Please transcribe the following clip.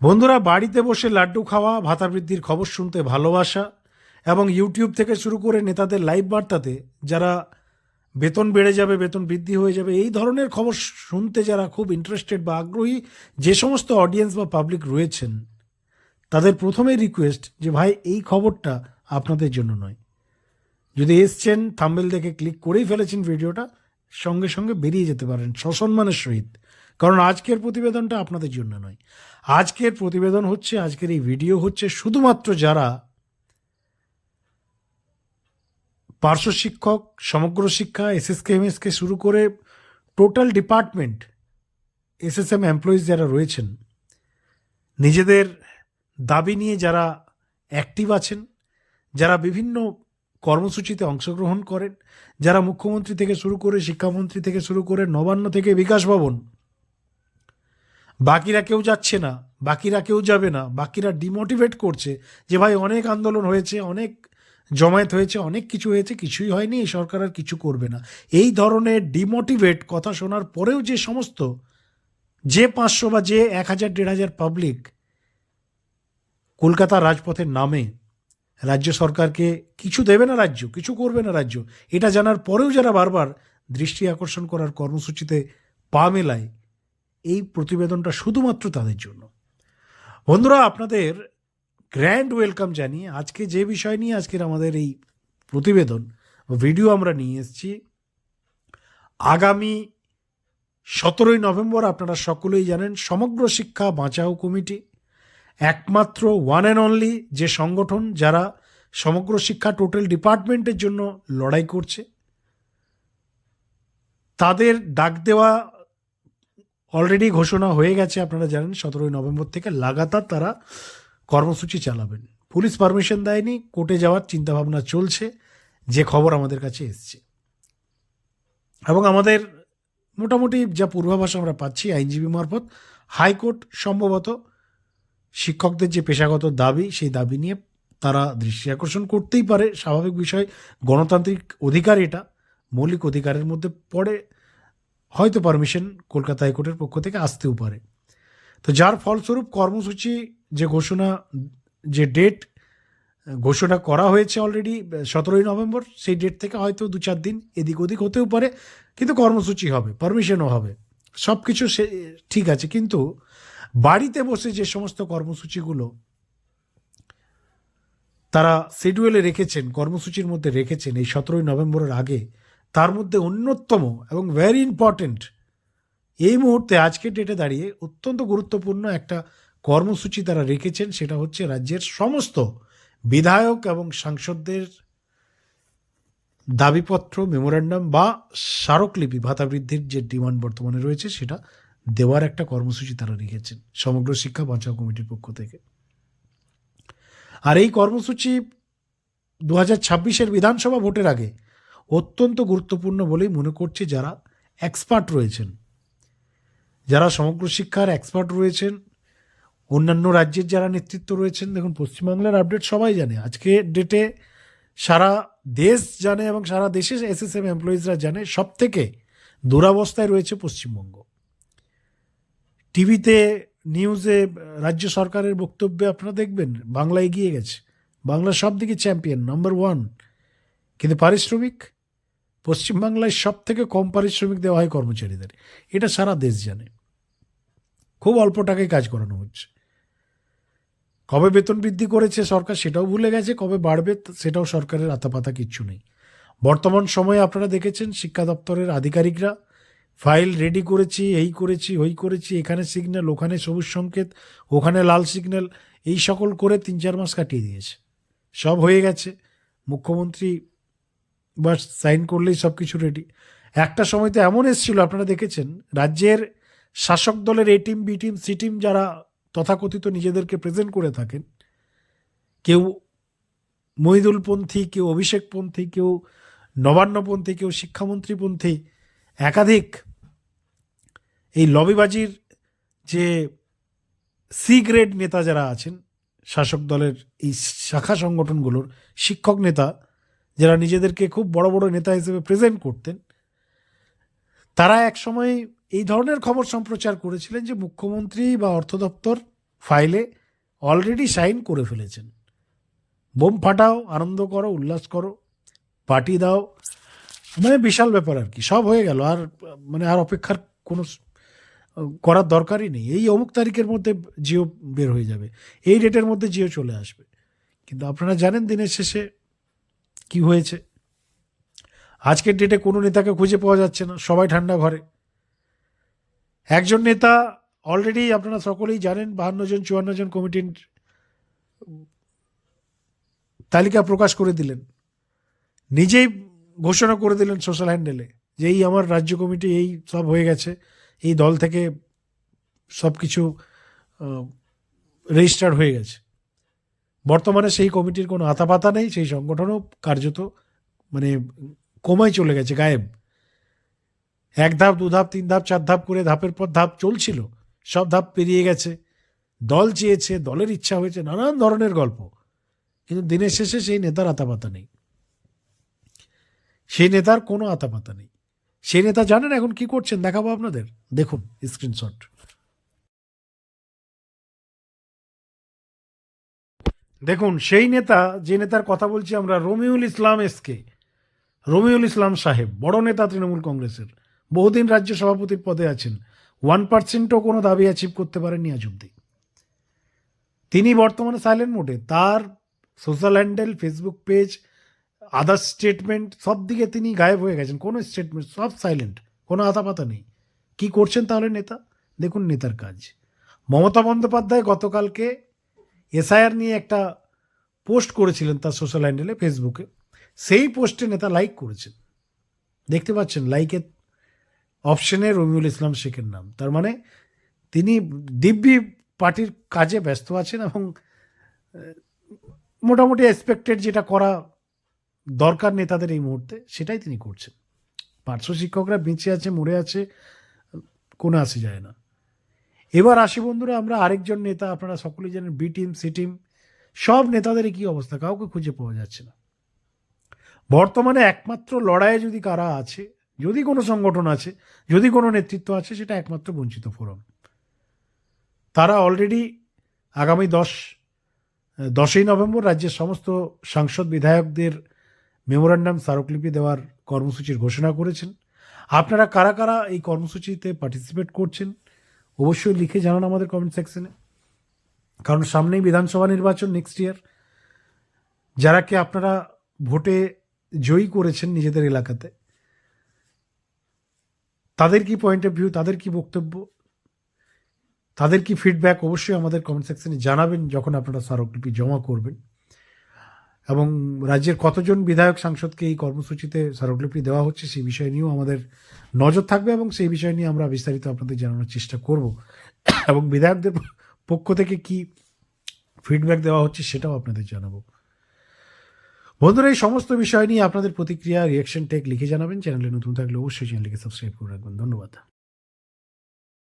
বন্ধুরা, বাড়িতে বসে লাড্ডু খাওয়া, ভাতা বৃদ্ধির খবর শুনতে ভালোবাসা এবং ইউটিউব থেকে শুরু করে নেতাদের লাইভ বার্তাতে যারা বেতন বেড়ে যাবে, বেতন বৃদ্ধি হয়ে যাবে, এই ধরনের খবর শুনতে যারা খুব ইন্টারেস্টেড বা আগ্রহী, যে সমস্ত অডিয়েন্স বা পাবলিক রয়েছেন, তাদের প্রথমেই রিকোয়েস্ট যে, ভাই, এই খবরটা আপনাদের জন্য নয়। যদি এসছেন থাম্বেল দেখে ক্লিক করেই ফেলেছেন ভিডিওটা সঙ্গে সঙ্গে বেরিয়ে যেতে পারেন, সসম্মানের সহিত। কারণ আজকের প্রতিবেদনটা আপনাদের জন্য নয়। আজকের প্রতিবেদন হচ্ছে, আজকের এই ভিডিও হচ্ছে শুধুমাত্র যারা পার্শ্ব শিক্ষক, সমগ্র শিক্ষা, এসএসকে, এমএসকে শুরু করে টোটাল ডিপার্টমেন্ট, এসএসএম এমপ্লয়িজ যারা রয়েছেন, নিজেদের দাবি নিয়ে যারা অ্যাক্টিভ আছেন, যারা বিভিন্ন কর্মসূচিতে অংশগ্রহণ করেন, যারা মুখ্যমন্ত্রী থেকে শুরু করে শিক্ষামন্ত্রী থেকে শুরু করে নবান্ন থেকে বিকাশ ভবন বাকিরা কেউ যাচ্ছে না, বাকিরা কেউ যাবে না, বাকিরা ডিমোটিভেট করছে যে ভাই অনেক আন্দোলন হয়েছে, অনেক জমায়েত হয়েছে, অনেক কিছু হয়েছে, কিছুই হয়নি, এই সরকার আর কিছু করবে না। এই ধরনের ডিমোটিভেট কথা শোনার পরেও যে সমস্ত, যে পাঁচশো বা যে এক হাজার, দেড় হাজার পাবলিক কলকাতা রাজপথের নামে রাজ্য সরকারকে কিছু দেবে না রাজ্য, কিছু করবে না রাজ্য, এটা জানার পরেও যারা বারবার দৃষ্টি আকর্ষণ করার কর্মসূচিতে পা মেলায় এই প্রতিবেদনটা শুধুমাত্র তাদের জন্য। বন্ধুরা, আপনাদের গ্র্যান্ড ওয়েলকাম জানিয়ে আজকে যে বিষয় নিয়ে আজকের আমাদের এই প্রতিবেদন ভিডিও আমরা নিয়ে এসেছি, আগামী সতেরোই নভেম্বর আপনারা সকলেই জানেন সমগ্র শিক্ষা বাঁচাও কমিটি, একমাত্র ওয়ান অ্যান্ড অনলি যে সংগঠন যারা সমগ্র শিক্ষা টোটাল ডিপার্টমেন্টের জন্য লড়াই করছে, তাদের ডাক দেওয়া অলরেডি ঘোষণা হয়ে গেছে, আপনারা জানেন, সতেরোই নভেম্বর থেকে লাগাতার তারা কর্মসূচি চালাবেন। পুলিশ পারমিশন দেয়নি, কোর্টে যাওয়ার চিন্তাভাবনা চলছে, যে খবর আমাদের কাছে এসছে। এবং আমাদের মোটামুটি যা পূর্বাভাস আমরা পাচ্ছি আইনজীবী মারফত, হাইকোর্ট সম্ভবত শিক্ষকদের যে পেশাগত দাবি, সেই দাবি নিয়ে তারা দৃষ্টি আকর্ষণ করতেই পারে। স্বাভাবিক বিষয়, গণতান্ত্রিক অধিকার এটা, মৌলিক অধিকারের মধ্যে পড়ে হয়তো পারমিশন কলকাতা হাইকোর্টের পক্ষ থেকে আসতেও পারে। তো যার ফলস্বরূপ কর্মসূচি যে ঘোষণা, যে ডেট ঘোষণা করা হয়েছে অলরেডি সতেরোই নভেম্বর, সেই ডেট থেকে হয়তো দু চার দিন এদিক ওদিক হতেও পারে, কিন্তু কর্মসূচি হবে পারমিশনও হবে। সব কিছু সে, ঠিক আছে, কিন্তু বাড়িতে বসে যে সমস্ত কর্মসূচিগুলো তারা শিডিউলে রেখেছেন, কর্মসূচির মধ্যে রেখেছেন, এই সতেরোই নভেম্বরের আগে তার মধ্যে অন্যতম এবং ভেরি ইম্পর্ট্যান্ট এই মুহূর্তে আজকের ডেটে দাঁড়িয়ে অত্যন্ত গুরুত্বপূর্ণ একটা কর্মসূচি তারা রেখেছেন, সেটা হচ্ছে রাজ্যের সমস্ত বিধায়ক এবং সাংসদদের দাবিপত্র মেমোরান্ডাম বা স্মারকলিপি ভাতা বৃদ্ধির যে ডিমান্ড বর্তমানে রয়েছে, সেটা দেওয়ার একটা কর্মসূচি তারা রেখেছেন সমগ্র শিক্ষা বাঁচাও কমিটির পক্ষ থেকে। আর এই কর্মসূচি দু হাজার ছাব্বিশের বিধানসভা ভোটের আগে অত্যন্ত গুরুত্বপূর্ণ বলেই মনে করছে যারা এক্সপার্ট রয়েছেন। যারা সমগ্র শিক্ষার এক্সপার্ট রয়েছেন, অন্যান্য রাজ্যের যারা নেতৃত্ব রয়েছেন, দেখুন পশ্চিমবাংলার আপডেট সবাই জানে। আজকে ডেটে সারা দেশ জানে এবং সারা দেশে এসএসএম এমপ্লয়িজরা জানে সব থেকে দুরাবস্থায় রয়েছে পশ্চিমবঙ্গ। টিভিতে নিউজে রাজ্য সরকারের বক্তব্যে আপনারা দেখবেন, বাংলা এগিয়ে গেছে। বাংলা সব দিকে চ্যাম্পিয়ন নাম্বার ওয়ান কিন্তু পারিশ্রমিক পশ্চিমবাংলায় সব থেকে কম পারিশ্রমিক দেওয়া হয় কর্মচারীদের। এটা সারা দেশ জানে। খুব অল্প টাকায় কাজ করানো হচ্ছে। কবে বেতন বৃদ্ধি করেছে সরকার সেটাও ভুলে গেছে, কবে বাড়বে সেটাও সরকারের আতাপাতা কিচ্ছু নেই। বর্তমান সময়ে আপনারা দেখেছেন শিক্ষা দপ্তরের আধিকারিকরা, ফাইল রেডি করেছি, এই করেছি, ওই করেছি, এখানে সিগন্যাল, ওখানে সবুজ সংকেত, ওখানে লাল সিগন্যাল, এই সকল করে তিন চার মাস কাটিয়ে দিয়েছে। সব হয়ে গেছে। মুখ্যমন্ত্রী বা সাইন করলেই সব কিছু রেডি একটা সময় তো এমন এসেছিল, আপনারা দেখেছেন? রাজ্যের শাসক দলের A team B team C team যারা তথাকথিত নিজেদেরকে প্রেজেন্ট করে থাকেন, কেউ মহিদুলপন্থী, কেউ অভিষেকপন্থী, কেউ নবান্নপন্থী, কেউ শিক্ষামন্ত্রীপন্থী, একাধিক এই লবিবাজির যে সি গ্রেড নেতা যারা আছেন, শাসক দলের এই শাখা সংগঠনগুলোর শিক্ষক নেতা যারা নিজেদেরকে খুব বড় বড় নেতা হিসেবে প্রেজেন্ট করতেন, তারা একসময় এই ধরনের খবর সম্প্রচার করেছিলেন যে মুখ্যমন্ত্রী বা অর্থ দপ্তর ফাইলে অলরেডি সাইন করে ফেলেছেন। বোম ফাটাও, আনন্দ করো, উল্লাস করো পার্টি দাও। মানে বিশাল ব্যাপার আর কি, সব হয়ে গেল। আর মানে আর অপেক্ষার কোনো করার দরকারই নেই। এই অমুক তারিখের মধ্যে জিও বের হয়ে যাবে, এই ডেটের মধ্যে জিও চলে আসবে। কিন্তু আপনারা জানেন দিনের শেষে কি হয়েছে? আজকের ডেটে কোনো নেতাকে খুঁজে পাওয়া যাচ্ছে না, সবাই ঠান্ডা ঘরে। একজন নেতা অলরেডি আপনারা সকলেই জানেন, বাহান্ন জন, চুয়ান্ন জন কমিটির তালিকা প্রকাশ করে দিলেন। নিজেই ঘোষণা করে দিলেন সোশ্যাল হ্যান্ডেলে যে এই আমার রাজ্য কমিটি এই সব হয়ে গেছে, এই দল থেকে সব কিছু রেজিস্টার্ড হয়ে গেছে। বর্তমানে সেই কমিটির কোনো আতাপাতা নেই, সেই সংগঠনও কার্যত মানে কমায় চলে গেছে, গায়েব। এক ধাপ, দু ধাপ, তিন ধাপ, চার ধাপ করে ধাপের পর ধাপ চলছিল, সব ধাপ পেরিয়ে গেছে। দল চেয়েছে, দলের ইচ্ছা হয়েছে, নানান ধরনের গল্প। কিন্তু দিনের শেষে সেই নেতার আতাপাতা নেই। সেই নেতার কোনো আতাপাতা নেই। সেই নেতা জানেন এখন কি করছেন, দেখাবো আপনাদের। দেখুন স্ক্রিনশট দেখুন, সেই নেতা, যে নেতার কথা বলছি আমরা, রমিউল ইসলাম এসকে রমিউল ইসলাম সাহেব, বড় নেতা তৃণমূল কংগ্রেসের, বহুদিন রাজ্য সভাপতির পদে আছেন, ওয়ান পার্সেন্টও কোনো দাবি অ্যাচিভ করতে পারেননি আজ অব্দি তিনি বর্তমানে সাইলেন্ট মোডে তার social handle Facebook page other statement সব দিকে তিনি গায়েব হয়ে গেছেন, কোনো স্টেটমেন্ট সব সাইলেন্ট কোনো আতাপাতা নেই। কি করছেন তাহলে নেতা? দেখুন নেতার কাজ। মমতা বন্দ্যোপাধ্যায় গতকালকে এসআইআর নিয়ে একটা পোস্ট করেছিলেন তার সোশ্যাল হ্যান্ডেলে, ফেসবুকে। সেই পোস্টে নেতা লাইক করেছেন। দেখতে পাচ্ছেন লাইকের অপশনে রবিউল ইসলাম শেখের নাম। তার মানে তিনি দিব্যি পার্টির কাজে ব্যস্ত আছেন এবং, মোটামুটি এক্সপেক্টেড যেটা করা দরকার নেতাদের এই মুহূর্তে, সেটাই তিনি করছেন। পার্শ্ব শিক্ষকরা বেঁচে আছে, মরে আছে, কোনো আসে যায় না। এবার আসি বন্ধুরা, আমরা আরেকজন নেতা, আপনারা সকলেই জানেন বি টিম সি টিম সব নেতাদের কি অবস্থা? কাউকে খুঁজে পাওয়া যাচ্ছে না। বর্তমানে একমাত্র লড়াইয়ে যদি কারা আছে, যদি কোনো সংগঠন আছে, যদি কোনো নেতৃত্ব আছে, সেটা একমাত্র বঞ্চিত ফোরাম। তারা অলরেডি আগামী দশ, দশই নভেম্বর রাজ্যের সমস্ত সাংসদ বিধায়কদের মেমোরান্ডাম স্মারকলিপি দেওয়ার কর্মসূচির ঘোষণা করেছেন। আপনারা কারা কারা এই কর্মসূচিতে পার্টিসিপেট করছেন? অবশ্যই লিখে জানান আমাদের কমেন্ট সেকশনে কারণ সামনেই বিধানসভা নির্বাচন নেক্সট ইয়ার যারা কি আপনারা ভোটে জয়ী করেছেন নিজেদের এলাকাতে? তাদের কি পয়েন্ট অফ ভিউ তাদের কি বক্তব্য? তাদের কি ফিডব্যাক অবশ্যই আমাদের কমেন্ট সেকশনে জানাবেন যখন আপনারা স্মারকলিপি জমা করবেন। এবং রাজ্যের কতজন বিধায়ক সাংসদকে এই কর্মসূচিতে স্মারকলিপি দেওয়া হচ্ছে সেই বিষয় নিয়েও আমাদের নজর থাকবে এবং সেই বিষয় নিয়ে আমরা বিস্তারিত আপনাদের জানানোর চেষ্টা করব। এবং বিধায়কদের পক্ষ থেকে কি ফিডব্যাক দেওয়া হচ্ছে সেটাও আপনাদের জানাব। বন্ধুরা, এই সমস্ত বিষয় নিয়ে আপনাদের প্রতিক্রিয়া রিয়াকশন টেক লিখে জানাবেন। চ্যানেলে নতুন থাকলে অবশ্যই চ্যানেলটিকে সাবস্ক্রাইব করে রাখবেন। ধন্যবাদ।